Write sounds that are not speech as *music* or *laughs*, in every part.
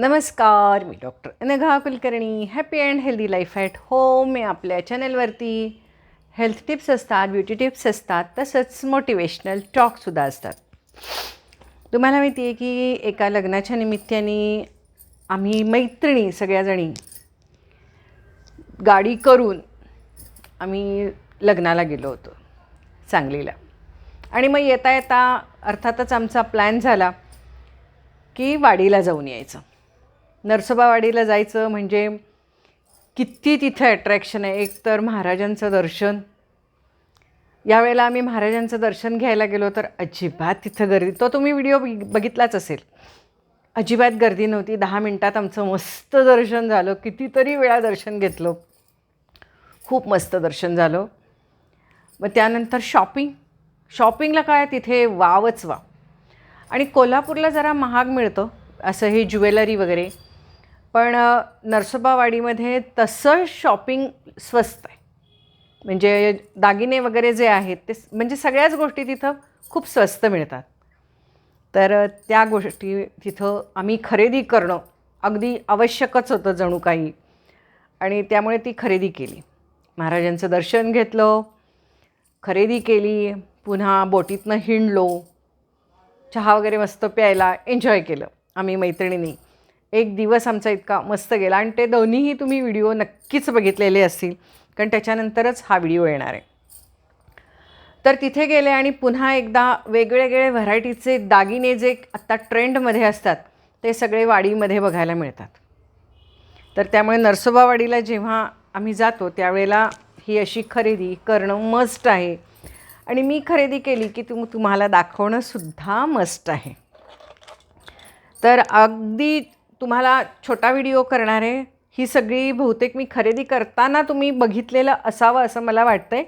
नमस्कार मी doctor Anagha Kulkarni. Happy and healthy life at home मी आपल्या चॅनलवरती हेल्थ टिप्स असतात ब्युटी टिप्स असतात तसंच मोटिवेशनल टॉकसुद्धा असतात. तुम्हाला माहिती आहे की एका लग्नाच्या निमित्ताने आम्ही मैत्रिणी सगळ्याजणी गाडी करून आम्ही लग्नाला गेलो होतो सांगलीला. आणि मग येता येता अर्थातच आमचा प्लॅन झाला की वाडीला जाऊन यायचं. नरसोबावाडीला जायचं म्हणजे किती तिथं ॲट्रॅक्शन आहे. एक तर महाराजांचं दर्शन. यावेळेला आम्ही महाराजांचं दर्शन घ्यायला गेलो तर अजिबात तिथं गर्दी तो तुम्ही व्हिडिओ बघ बघितलाच असेल. अजिबात गर्दी नव्हती. दहा मिनटात आमचं मस्त दर्शन झालं. कितीतरी वेळा दर्शन घेतलं. खूप मस्त दर्शन झालं. मग त्यानंतर शॉपिंग शॉपिंगला काय? तिथे वावच वा. आणि कोल्हापूरला जरा महाग मिळतं. असं हे ज्वेलरी वगैरे. पण नरसोबावाडीमध्ये तसं शॉपिंग स्वस्त आहे. म्हणजे दागिने वगैरे जे आहेत ते म्हणजे सगळ्याच गोष्टी तिथं खूप स्वस्त मिळतात. तर त्या गोष्टी तिथं आम्ही खरेदी करणं अगदी आवश्यकच होतं जणू काही. आणि त्यामुळे ती खरेदी केली. महाराजांचं दर्शन घेतलं खरेदी केली पुन्हा बोटीतनं हिंडलो चहा वगैरे मस्त प्यायला एन्जॉय केलं आम्ही मैत्रिणींनी. एक दिवस आमचा इतका मस्त गेला आणि ते दोन्हीही तुम्ही व्हिडिओ नक्कीच बघितलेले असतील कारण त्याच्यानंतरच हा व्हिडिओ येणार आहे. तर तिथे गेले आणि पुन्हा एकदा वेगवेगळे व्हरायटीचे दागिने जे आत्ता ट्रेंडमध्ये असतात ते सगळे वाडीमध्ये बघायला मिळतात. तर त्यामुळे नरसोबावाडीला जेव्हा आम्ही जातो त्यावेळेला ही अशी खरेदी करणं मस्ट आहे. आणि मी खरेदी केली की तुम तुम्हाला दाखवणंसुद्धा मस्ट आहे. तर अगदी तुम्हाला छोटा व्हिडिओ करणार आहे ही सगळी बहुतेक मी खरेदी करताना तुम्ही बघितलेलं असावं असं मला वाटतं आहे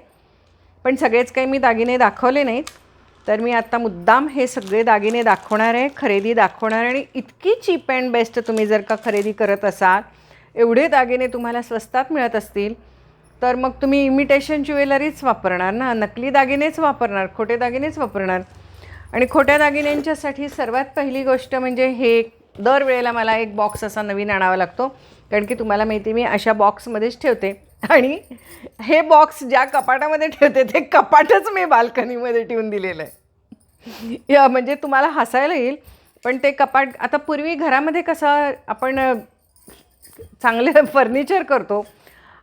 पण सगळेच काही मी दागिने दाखवले नाहीत. तर मी आत्ता मुद्दाम हे सगळे दागिने दाखवणार आहे खरेदी दाखवणार आहे. आणि इतकी चीप अँड बेस्ट तुम्ही जर का खरेदी करत असाल एवढे दागिने तुम्हाला स्वस्तात मिळत असतील तर मग तुम्ही इमिटेशन ज्वेलरीच वापरणार ना? नकली दागिनेच वापरणार खोटे दागिनेच वापरणार? आणि खोट्या दागिन्यांच्यासाठी सर्वात पहिली गोष्ट म्हणजे हे दरवेळेला मला एक बॉक्स असा नवीन आणावा लागतो. कारण की तुम्हाला माहिती मी अशा बॉक्समध्येच ठेवते. आणि हे बॉक्स ज्या कपाटामध्ये ठेवते ते कपाटच मी बाल्कनीमध्ये ठेवून दिलेलं आहे. या म्हणजे तुम्हाला हसायला येईल पण ते कपाट आता पूर्वी घरामध्ये कसं आपण चांगलं *laughs* चांगले फर्निचर करतो.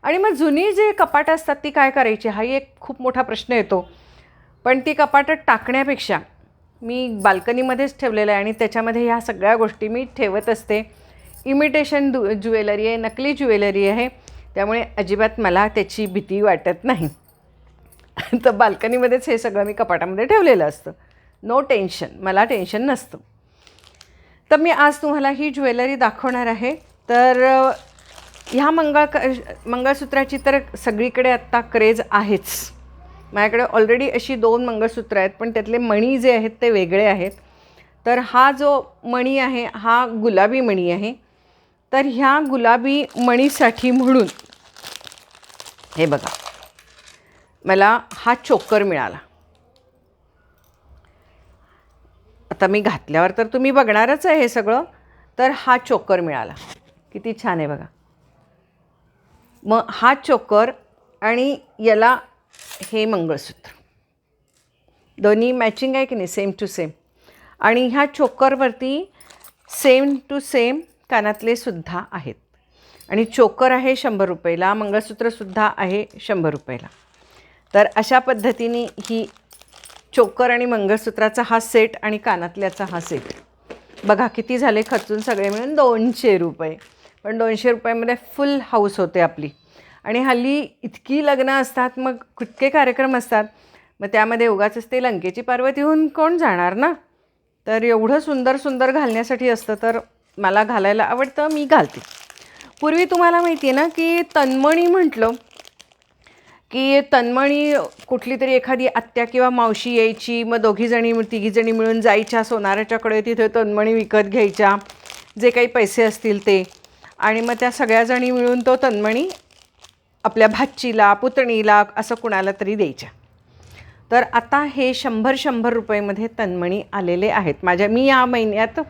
आणि मग जुनी जे कपाटं असतात ती काय करायची? हाही एक खूप मोठा प्रश्न येतो. पण ती कपाटं टाकण्यापेक्षा मी बाल्कनीमध्येच ठेवलेलं आहे आणि त्याच्यामध्ये ह्या सगळ्या गोष्टी मी ठेवत असते. इमिटेशन दु ज्वेलरी आहे नकली ज्वेलरी आहे. त्यामुळे अजिबात मला त्याची भीती वाटत नाही. *laughs* तर बाल्कनीमध्येच हे सगळं मी कपाटामध्ये ठेवलेलं असतं. नो टेन्शन मला टेन्शन नसतं. तर मी आज तुम्हाला ही ज्वेलरी दाखवणार आहे. तर ह्या मंगळ क मंगळसूत्राची तर सगळीकडे आत्ता क्रेज आहेच. माझ्याकडे ऑलरेडी अशी दोन मंगळसूत्र आहेत पण त्यातले मणी जे आहेत ते वेगळे आहेत. तर हा जो मणी आहे हा गुलाबी मणी आहे. तर ह्या गुलाबी मणीसाठी म्हणून हे बघा मला हा चोकर मिळाला. आता मी घातल्यावर तर तुम्ही बघणारच आहे हे सगळं तर हा चोकर मिळाला. किती छान आहे बघा. मग हा चोकर आणि याला हे मंगळसूत्र. दोन्ही मॅचिंग आहे की नाही? सेम टू सेम आणि ह्या चोकरवरती सेम टू सेम कानातले सुद्धा आहेत. आणि चोकर आहे शंभर रुपयाला मंगळसूत्रसुद्धा आहे शंभर रुपयाला. तर अशा पद्धतीने ही चोकर आणि मंगळसूत्राचा हा सेट आणि कानातल्याचा हा सेट बघा किती झाले खर्चून सगळे मिळून दोनशे रुपये. पण दोनशे रुपयामध्ये फुल हाऊस होते आपली. आणि हल्ली इतकी लग्न असतात मग कुठके कार्यक्रम असतात. मग त्यामध्ये उगाच ते लंकेची पार्वती होऊन कोण जाणार ना? तर एवढं सुंदर सुंदर घालण्यासाठी असतं तर मला घालायला आवडतं मी घालते. पूर्वी तुम्हाला माहिती आहे ना की तन्मणी म्हटलं की तन्मणी कुठली तरी एखादी आत्या किंवा मावशी यायची मग दोघीजणी तिघीजणी मिळून जायच्या सोनाराच्याकडे तिथे तन्मणी विकत घ्यायच्या जे काही पैसे असतील ते. आणि मग त्या सगळ्याजणी मिळून तो तन्मणी आपल्या भाचीला पुतणीला असं कुणाला तरी द्यायच्या. तर आता हे शंभर शंभर रुपयेमध्ये तन्मणी आलेले आहेत. माझ्या मी या महिन्यात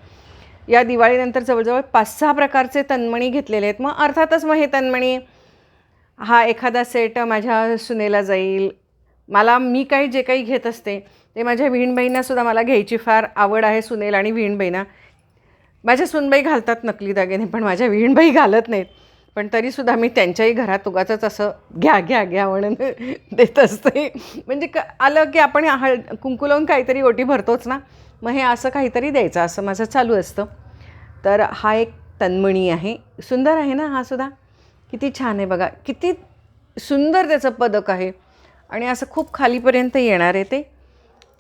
या दिवाळीनंतर जवळजवळ पाच सहा प्रकारचे तन्मणी घेतलेले आहेत. मग अर्थातच मग हे तन्मणी हा एखादा सेट माझ्या सुनेला जाईल. मला मी काही जे काही घेत असते ते माझ्या विणबाईंनासुद्धा मला घ्यायची फार आवड आहे सुनेल आणि विहीणबाईंना माझ्या सुनबाई घालतात नकली दागिने पण माझ्या विहीणबाई घालत नाहीत. पण तरीसुद्धा मी त्यांच्याही घरात उगाचच असं घ्या घ्या घ्या म्हणून *laughs* देत असते. म्हणजे क आलं की आपण हळ कुंकू लावून काहीतरी ओटी भरतोच ना? मग हे असं काहीतरी द्यायचं असं माझं चालू असतं. तर हा एक तन्मणी आहे. सुंदर आहे ना हा सुद्धा? किती छान आहे बघा. किती सुंदर त्याचं पदक आहे. आणि असं खूप खालीपर्यंत येणार आहे ते.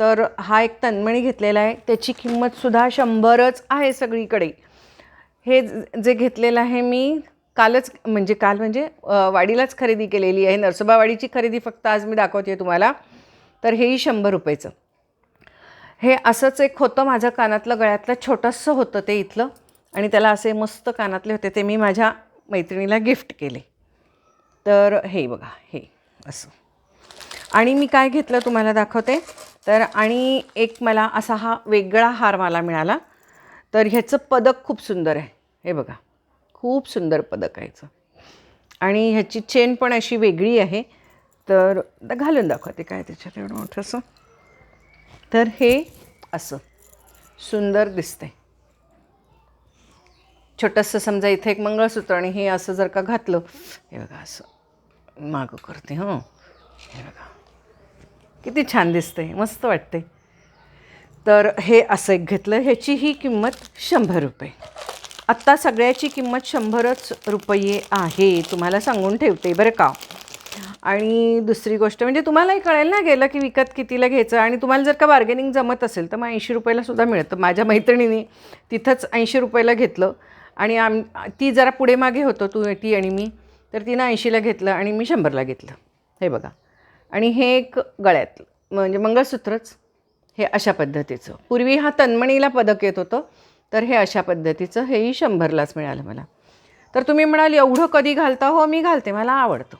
तर हा एक तन्मणी घेतलेला आहे. त्याची किंमतसुद्धा शंभरच आहे सगळीकडे. हे ज- जे घेतलेलं आहे मी कालच म्हणजे काल म्हणजे वाडीलाच खरेदी केलेली आहे. नरसोबावाडीची खरेदी फक्त आज मी दाखवते तुम्हाला. तर हेही शंभर रुपयेचं. हे असंच एक होतं माझं कानातलं गळ्यातलं छोटंसं होतं ते इथलं. आणि त्याला असे मस्त कानातले होते ते मी माझ्या मैत्रिणीला गिफ्ट केले. तर हे बघा हे असं. आणि मी काय घेतलं तुम्हाला दाखवते. तर आणि एक मला असा हा वेगळा हार मला मिळाला. तर ह्याचं पदक खूप सुंदर आहे. हे बघा. खूप सुंदर पदक आहे आणि ह्याची चेन पण अशी वेगळी आहे. तर घालून दाखवते काय त्याच्यात एवढं मोठंसं तर हे असं सुंदर दिसते छोटंसं समजा इथे एक मंगळसूत्र आणि हे असं जर का घातलं हे बघा असं. मागं करते हो. हे बघा. किती छान दिसते मस्त वाटते तर हे असं एक घेतलं ह्याची ही किंमत शंभर रुपये. आत्ता सगळ्याची किंमत शंभरच रुपये आहे. तुम्हाला सांगून ठेवते बरं का. आणि दुसरी गोष्ट म्हणजे तुम्हालाही कळेल ना गेलं की विकत कितीला घ्यायचं आणि तुम्हाला जर का बार्गेनिंग जमत असेल तर मग ऐंशी रुपयाला सुद्धा मिळतं. माझ्या मैत्रिणीने तिथंच ऐंशी रुपयाला घेतलं आणि आम ती जरा पुढे मागे होतो तू ती आणि मी. तर तिनं ऐंशीला घेतलं आणि मी शंभरला घेतलं. हे बघा. आणि हे एक गळ्यातलं म्हणजे मंगळसूत्रच हे अशा पद्धतीचं. पूर्वी हा तन्मणीला पदक येत होतं. तर हे अशा पद्धतीचं हेही शंभरलाच मिळालं मला. तर तुम्ही म्हणाल एवढं कधी घालता? हो मी घालते मला आवडतं.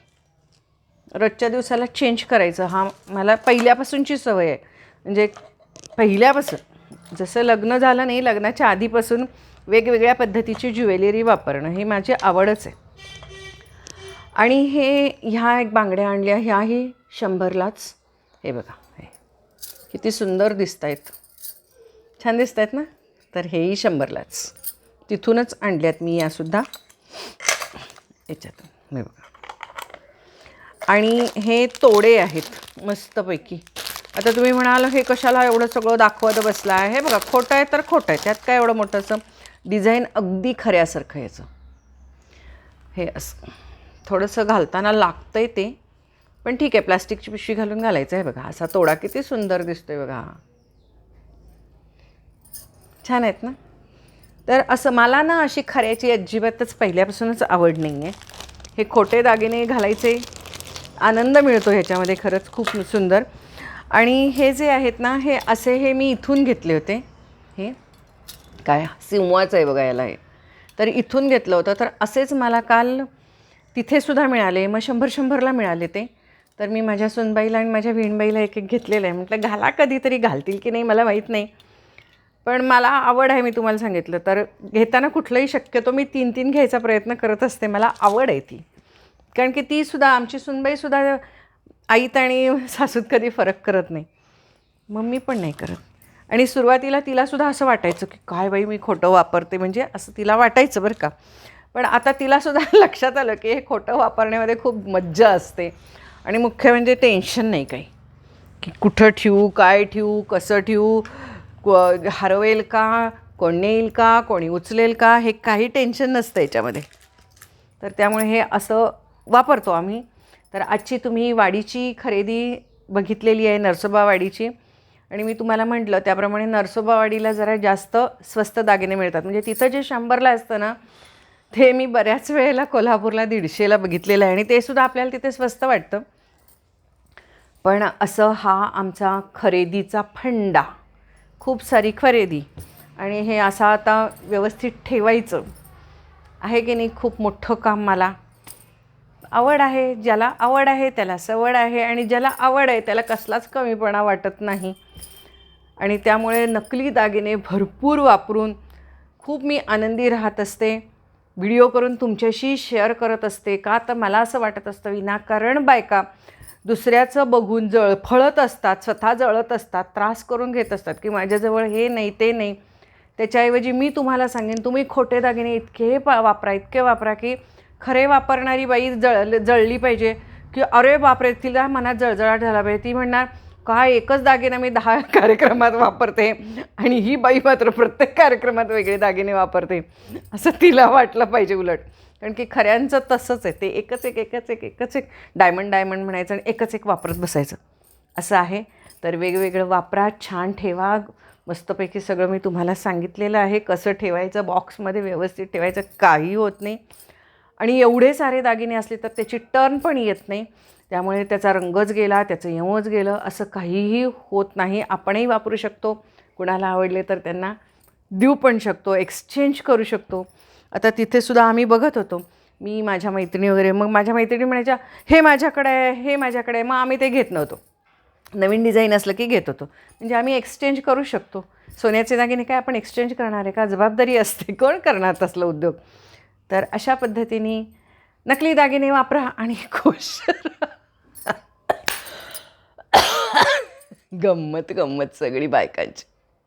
रोजच्या दिवसाला चेंज करायचं हा मला पहिल्यापासूनची सवय आहे. म्हणजे पहिल्यापासून जसं लग्न झालं नाही लग्नाच्या आधीपासून वेगवेगळ्या पद्धतीची ज्वेलरी वापरणं ही माझी आवडच आहे. आणि हे ह्या एक बांगड्या आणल्या ह्याही शंभरलाच. हे बघा हे किती सुंदर दिसत आहेत छान दिसत आहेत ना? तर हेही शंभरलाच. तिथूनच आणल्यात मी यासुद्धा. याच्यातून हे बघा. आणि हे तोडे आहेत मस्तपैकी. आता तुम्ही म्हणाल हे कशाला एवढं सगळं दाखवत बसला आहे बघा खोटं आहे तर खोटं आहे. त्यात काय एवढं मोठंसं? डिझाईन अगदी खऱ्यासारखं याचं. हे असं. थोडंसं घालताना लागतं आहे ते. पण ठीक आहे प्लास्टिकची पिशवी घालून घालायचं आहे बघा. असा तोडा किती सुंदर दिसतो आहे बघा. छान आहेत ना? तर असं मला ना अशी खऱ्याची अजिबातच पहिल्यापासूनच आवड नाही आहे हे खोटे दागिने घालायचे आनंद मिळतो ह्याच्यामध्ये खरंच खूप सुंदर. आणि हे जे आहेत ना हे असे हे मी इथून घेतले होते. हे काय सिंवाचं आहे बघा याला हे. तर इथून घेतलं होतं. तर असेच मला काल तिथेसुद्धा मिळाले. मग शंभर शंभरला मिळाले ते. तर मी माझ्या सुनबाईला आणि माझ्या विणबाईला एक एक घेतलेलं आहे. म्हटलं घाला कधीतरी घालतील की नाही मला माहीत नाही. पण मला आवड आहे मी तुम्हाला सांगितलं. तर घेताना कुठलंही शक्यतो मी तीन तीन घ्यायचा प्रयत्न करत असते. मला आवड आहे ती. कारण की तीसुद्धा आमची सुनबाईसुद्धा आईत आणि सासूत कधी फरक करत नाही. मग मी पण नाही करत. आणि सुरुवातीला तिलासुद्धा असं वाटायचं की काय बाई मी खोटं वापरते. म्हणजे असं तिला वाटायचं बरं का. पण आता तिलासुद्धा *laughs* लक्षात आलं की हे खोटं वापरण्यामध्ये खूप मज्जा असते. आणि मुख्य म्हणजे टेन्शन नाही काही. की कुठं ठेवू काय ठेवू कसं ठेवू क- हरवेल का कोण नेईल का कोणी उचलेल का हे काही टेन्शन नसतं याच्यामध्ये. तर त्यामुळे हे असं वापरतो आम्ही. तर आजची तुम्ही वाडीची खरेदी बघितलेली आहे नरसोबावाडीची आणि मी तुम्हाला म्हटलं त्याप्रमाणे नरसोबावाडीला जरा जास्त स्वस्त दागिने मिळतात. म्हणजे तिथं जे शंभरला असतं ना ते मी बऱ्याच वेळेला कोल्हापूरला दीडशेला बघितलेलं आहे. आणि ते सुद्धा आपल्याला तिथे स्वस्त वाटतं. पण असं हा आमचा खरेदीचा फंडा. खूप सारी खरेदी. आणि हे असं आता व्यवस्थित ठेवायचं. आहे की नाही? खूप मोठं काम मला. आवड आहे. ज्याला आवड आहे त्याला सवड आहे. आणि ज्याला आवड आहे त्याला कसलाच कमीपणा वाटत नाही. आणि त्यामुळे नकली दागिने भरपूर वापरून खूप मी आनंदी राहत असते. व्हिडिओ करून तुमच्याशी शेअर करत असते. का तर मला असं वाटत असतं विनाकारण बायका दुसऱ्याचं बघून जळ फळत असतात स्वतः जळत असतात त्रास करून घेत असतात की माझ्याजवळ हे नाही ते नाही. त्याच्याऐवजी मी तुम्हाला सांगेन तुम्ही खोटे दागिने इतके पा वापरा इतके वापरा की खरे वापरणारी बाई जळ जळली पाहिजे की अरे बापरे तिला मनात जळजळाट झाला पाहिजे. ती म्हणणार का एकच दागिना मी दहा *laughs* कार्यक्रमात वापरते आणि ही बाई मात्र प्रत्येक कार्यक्रमात वेगळे दागिने वापरते. असं तिला वाटलं पाहिजे उलट. कारण की खऱ्यांचं तसंच आहे. ते एकच एक एकच एक एकच एक डायमंड डायमंड म्हणायचं आणि एकच एक वापरत बसायचं. असं आहे. तर वेगवेगळं वापरा छान ठेवा. मस्तपैकी सगळं मी तुम्हाला सांगितलेलं आहे. कसं ठेवायचं? बॉक्समध्ये व्यवस्थित ठेवायचं. काही होत नाही. आणि एवढे सारे दागिने असले तर त्याची टर्न पण येत नाही. त्यामुळे त्याचा रंगच गेला त्याचं येऊच गेलं. असं काहीही होत नाही. आपणही वापरू शकतो. कुणाला आवडले तर त्यांना देऊ पण शकतो. एक्सचेंज करू शकतो. आता तिथेसुद्धा आम्ही बघत होतो. मी माझ्या मैत्रिणी वगैरे मग माझ्या मैत्रिणी म्हणायच्या हे माझ्याकडे आहे हे माझ्याकडे आहे. मग आम्ही ते घेत नव्हतो. नवीन डिझाईन असलं की घेत होतो. म्हणजे आम्ही एक्सचेंज करू शकतो. सोन्याचे दागिने काय आपण एक्सचेंज करणार आहे का? जबाबदारी असते. कोण करणार तसलं उद्योग? तर अशा पद्धतीने नकली दागिने वापरा आणि खुश गंमत गंमत सगळी बायकांची.